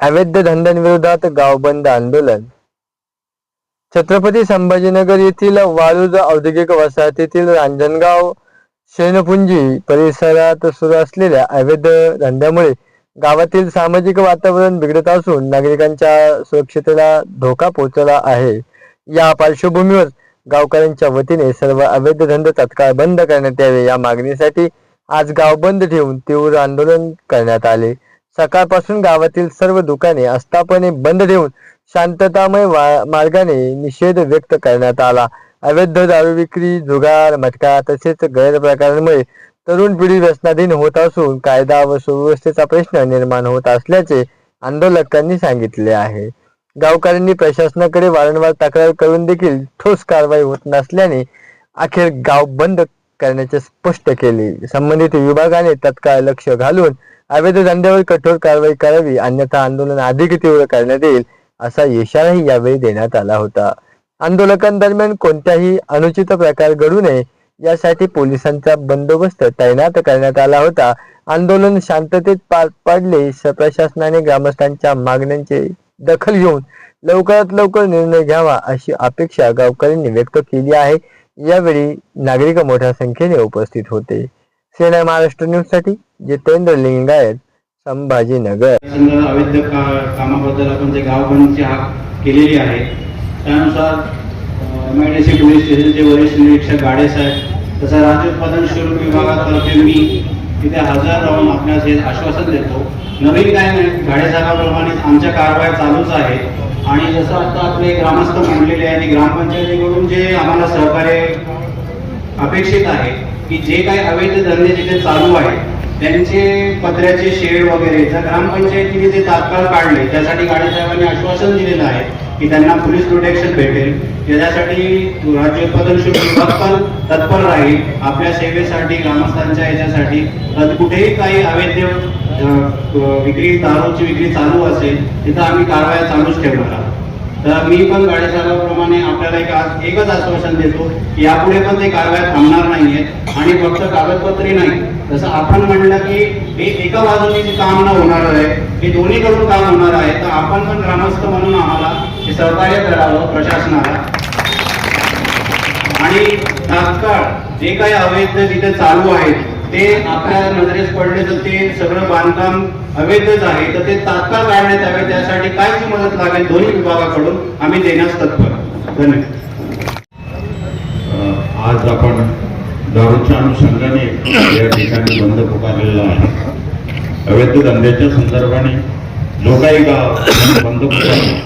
अवैध धंद्यांविरोधात गाव बंद आंदोलन. छत्रपती संभाजीनगर येथील वाळूज औद्योगिक वसाहतीतील रांजणगाव शेणपुंजी परिसरात सुरू असलेल्या अवैध धंद्यामुळे गावातील सामाजिक वातावरण बिघडत असून नागरिकांच्या सुरक्षतेला धोका पोहोचला आहे. या पार्श्वभूमीवर गावकऱ्यांच्या वतीने सर्व अवैध धंदे तत्काळ बंद करण्यात यावे या मागणीसाठी आज गाव बंद ठेवून तीव्र आंदोलन करण्यात आले. सकाळपासून गावातील सर्व दुकाने आस्थापने बंद ठेवून शांततामय वा- मार्गाने निषेध व्यक्त करण्यात आला. अवैध दारू विक्री जुगार मटका तसेच गैरप्रकारांमुळे तरुण पिढी व्यसनाधीन होत असून कायदा व सुव्यवस्थेचा प्रश्न निर्माण होत असल्याचे आंदोलकांनी सांगितले आहे. गावकऱ्यांनी प्रशासनाकडे वारंवार तक्रार करून देखील ठोस कारवाई होत नसल्याने अखेर गाव बंद करण्याचे स्पष्ट केले. संबंधित विभागाने तत्काळ लक्ष घालून अवैध धंद्यावर कठोर कारवाई करावी अन्यथा आंदोलन अधिक तीव्र करण्यात येईल असा इशाराही यावेळी देण्यात आला होता. आंदोलकांदरम्यान कोणत्याही अनुचित प्रकार घडू नये यासाठी पोलिसांचा बंदोबस्त तैनात करण्यात आला होता. आंदोलन शांततेत पार पाडले प्रशासनाने ग्रामस्थांच्या मागण्यांची दखल घेऊन लवकरात लवकर निर्णय घ्यावा अशी अपेक्षा गावकऱ्यांनी व्यक्त केली आहे. यावेळी नागरिक मोठ्या संख्येने उपस्थित होते. सेना महाराष्ट्र न्यूजसाठी जितेंद्र लिंगायत संभाजीनगर. समजा अवैध का- कामाबद्दल आपण जे गाव बंदची हाक केलेली आहे त्यानुसार M I D C police स्टेशनचे वरिष्ठ निरीक्षक गाडे साहेब तसा राज्य उत्पादन शुल्क विभागातर्फे मी तिथे हजर राहून आपल्यास हे आश्वासन देतो. नवीन काय नाही गाडे साहेबाप्रमाणे आमच्या कारवाया चालूच आहे आणि जसं आता आपले ग्रामस्थ म्हणलेले आहे आणि ग्रामपंचायतीकडून जे आम्हाला सहकार्य अपेक्षित आहे की जे काही अवैध धंदे जिथे चालू आहेत त्यांचे पत्र्याचे शेड वगैरे जर ग्रामपंचायतीने ते तात्काळ काढले त्यासाठी गाडे साहेबांनी आश्वासन दिलेलं आहे की त्यांना पोलीस प्रोटेक्शन भेटेल. त्याच्यासाठी राज्य उत्पादन शुल्क विभाग पण तत्पर राहील. आपल्या सेवेसाठी ग्रामस्थांच्या याच्यासाठी तर कुठेही काही अवैध विक्री दारूची विक्री चालू असेल तिथं आम्ही कारवाया चालूच ठेवणार आहोत. तर मी पण गाडेसाहेबांप्रमाणे आपल्याला एक आज एकच आश्वासन देतो की यापुढे पण ते कारवाया थांबणार नाहीये आणि फक्त कागदपत्री नाही. जसं आपण म्हणलं की हे एका बाजूने काम न होणार आहे हे दोन्हीकडून काम होणार आहे तर आपण पण ग्रामस्थ म्हणून आम्हाला हे सहकार्य करावं प्रशासनाला. आणि तात्काळ जे काही अवैध जिथे चालू आहेत ते आपल्या नजरेस पडले तर ते सगळं बांधकाम अवैधच आहे तर ते तात्काळ काढण्यात यावे त्यासाठी काय जी मदत लागेल दोन्ही विभागाकडून? आम्ही देण्यास तत्पर धन्यवाद. आज आपण दारूच्या अनुषंगाने या ठिकाणी बंद पुकारलेला आहे. अवैध धंद्याच्या संदर्भाने जो काही गाव बंद पुकारला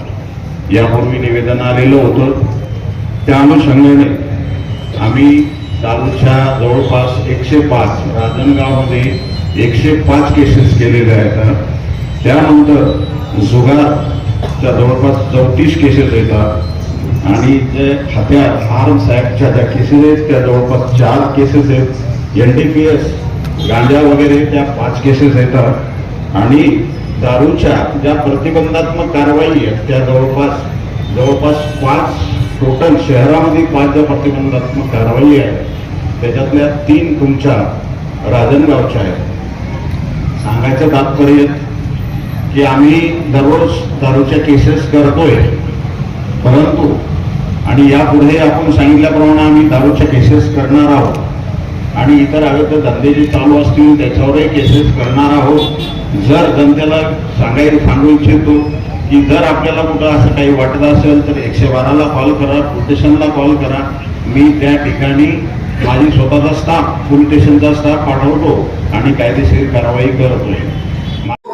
यापूर्वी निवेदन आलेलं होतं. त्या अनुषंगाने आम्ही दारूच्या जवळपास एकशे पाच राजनगावमध्ये एकशे पाच केसेस केलेले आहेत. त्यानंतर जुगाच्या जवळपास चौतीस केसेस येतात. आणि जे हत्यार आर्म्स ॲक्टच्या ज्या केसेस आहेत त्या जवळपास चार केसेस आहेत. एन डी पी एस गांजा वगैरे त्या पाच केसेस येतात. आणि दारूच्या ज्या प्रतिबंधात्मक कारवाई आहेत त्या जवळपास जवळपास पाच टोटल शहरामध्ये पाच ज्या प्रतिबंधात्मक कारवाई आहेत त्याच्यातल्या तीन तुमच्या राजनगावच्या आहेत. सांगायचं तात्पर्य की आम्ही दररोज दारूच्या केसेस करतोय. परंतु आणि यापुढे आपण सांगितल्याप्रमाणे आम्ही दारूच्या केसेस करणार आहोत. आणि इतर अवैध धंदे जे चालू असतील त्याच्यावरही केसेस करणार आहोत. जर जनतेला सांगायला सांगू इच्छितो की जर आपल्याला कुठं असं काही वाटत असेल तर एकशे बाराला कॉल करा पोलीस स्टेशनला कॉल करा. मी त्या ठिकाणी माझी स्वतःचा स्टाफ पोलीस स्टेशनचा स्टाफ पाठवतो आणि कायदेशीर कारवाई करतोय.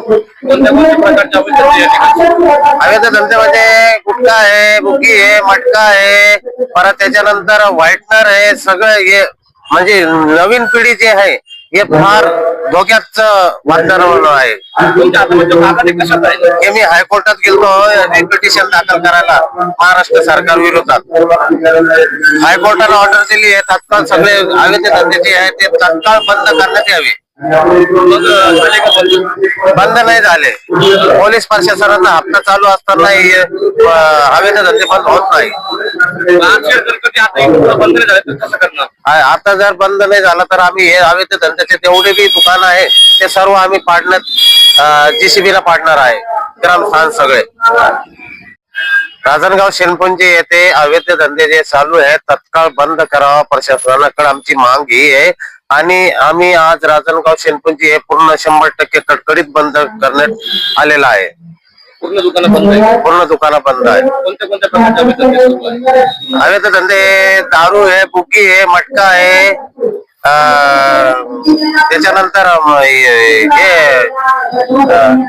कोणत्या कोणत्या प्रकारच्या अवैध धंदे या ठिकाणी? अवैध धंद्यामध्ये गुटखा आहे बुकी आहे मटका आहे परत त्याच्यानंतर व्हाईटनर आहे सगळं हे म्हणजे नवीन पिढी जे आहे हे फार धोक्याच वातावरण आहे. हे मी हायकोर्टात गेलो पिटिशन दाखल करायला महाराष्ट्र सरकार विरोधात. हायकोर्टाने ऑर्डर दिली आहे तात्काळ सगळे धंदे जे आहे ते तात्काळ बंद करण्यात यावे. बंद नाही झाले. पोलीस प्रशासनाचा हप्ता चालू असताना हे, धंदे बंद होत नाही. आता जर बंद नाही झाला तर आम्ही हे हवेचे धंद्याचे तेवढे बी दुकान आहे ते सर्व आम्ही पाडण्यात जीसीबी ला पाडणार आहे. ग्रामस्थान सगळे. राजनगाव शेणपुंजी येथे अवैध धंदे जे चालू आहेत तत्काळ बंद करावा प्रशासनाकडे आमची मांग ही आहे. आणि आम्ही आज राजनगाव शेणपुंजी हे पूर्ण शंभर टक्के कडकडीत बंद करण्यात आलेला आहे. पूर्ण दुकानं बंद आहे पूर्ण दुकानं बंद आहे कोणत्या कोणत्या प्रकारचे अवैध धंदे सुरू आहे अवैध धंदे दारू आहे बुकी आहे मटका आहे अं, त्याच्यानंतर अं, हे हे, अं,